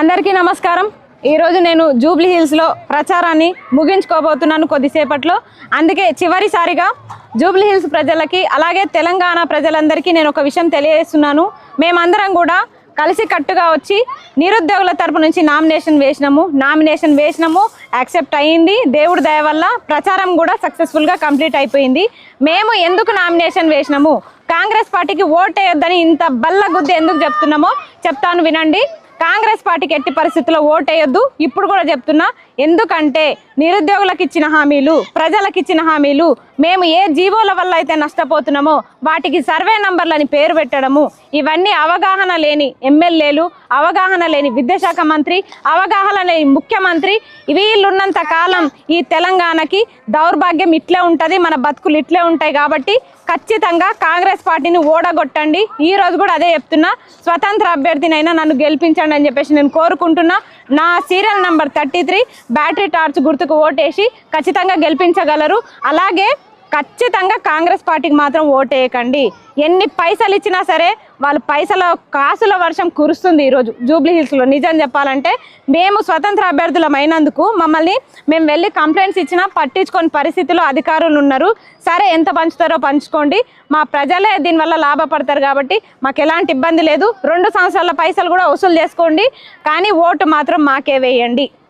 అందరికీ నమస్కారం. ఈరోజు నేను జూబ్లీ హిల్స్లో ప్రచారాన్ని ముగించుకోబోతున్నాను కొద్దిసేపట్లో. అందుకే చివరిసారిగా జూబ్లీ హిల్స్ ప్రజలకి అలాగే తెలంగాణ ప్రజలందరికీ నేను ఒక విషయం తెలియజేస్తున్నాను. మేమందరం కూడా కలిసి కట్టుగా వచ్చి నిరుద్యోగుల తరపు నుంచి నామినేషన్ వేసినాము. నామినేషన్ వేసినాము యాక్సెప్ట్ అయ్యింది. దేవుడి దయ వల్ల ప్రచారం కూడా సక్సెస్ఫుల్గా కంప్లీట్ అయిపోయింది. మేము ఎందుకు నామినేషన్ వేసినాము? కాంగ్రెస్ పార్టీకి ఓటేయొద్దని ఇంత బల్ల గుద్ది ఎందుకు చెప్తున్నామో చెప్తాను వినండి. కాంగ్రెస్ పార్టీకి ఎట్టి పరిస్థితుల్లో ఓటేయొద్దు. ఇప్పుడు కూడా చెప్తున్నా ఎందుకంటే నిరుద్యోగులకు ఇచ్చిన హామీలు ప్రజలకు ఇచ్చిన హామీలు మేము ఏ జీవోల వల్ల అయితే నష్టపోతున్నామో వాటికి సర్వే నంబర్లని పేరు పెట్టడము ఇవన్నీ అవగాహన లేని ఎమ్మెల్యేలు అవగాహన లేని విద్యాశాఖ మంత్రి అవగాహన లేని ముఖ్యమంత్రి వీళ్ళున్నంత కాలం ఈ తెలంగాణకి దౌర్భాగ్యం ఇట్లే ఉంటుంది మన బతుకులు ఇట్లే ఉంటాయి కాబట్టి ఖచ్చితంగా కాంగ్రెస్ పార్టీని ఓడగొట్టండి. ఈ రోజు కూడా అదే చెప్తున్నా స్వతంత్ర అభ్యర్థినైనా నన్ను గెలిపించండి అని చెప్పేసి నేను కోరుకుంటున్నా. నా serial number thirty three battery torch గుర్తుకు ఓటేసి ఖచ్చితంగా గెలిపించగలరు. అలాగే ఖచ్చితంగా కాంగ్రెస్ పార్టీకి మాత్రం ఓటేయకండి. ఎన్ని పైసలు ఇచ్చినా సరే వాళ్ళు పైసల కాసుల వర్షం కురుస్తుంది ఈరోజు జూబ్లీ హిల్స్లో. నిజం చెప్పాలంటే మేము స్వతంత్ర అభ్యర్థులమైనందుకు మమ్మల్ని మేము వెళ్ళి కంప్లైంట్స్ ఇచ్చినా పట్టించుకొని పరిస్థితిలో అధికారులు ఉన్నారు. సరే ఎంత పంచుతారో పంచుకోండి. మా ప్రజలే దీనివల్ల లాభపడతారు కాబట్టి మాకు ఎలాంటి ఇబ్బంది లేదు. రెండు సంవత్సరాల పైసలు కూడా వసూలు చేసుకోండి. కానీ ఓటు మాత్రం మాకే వేయండి.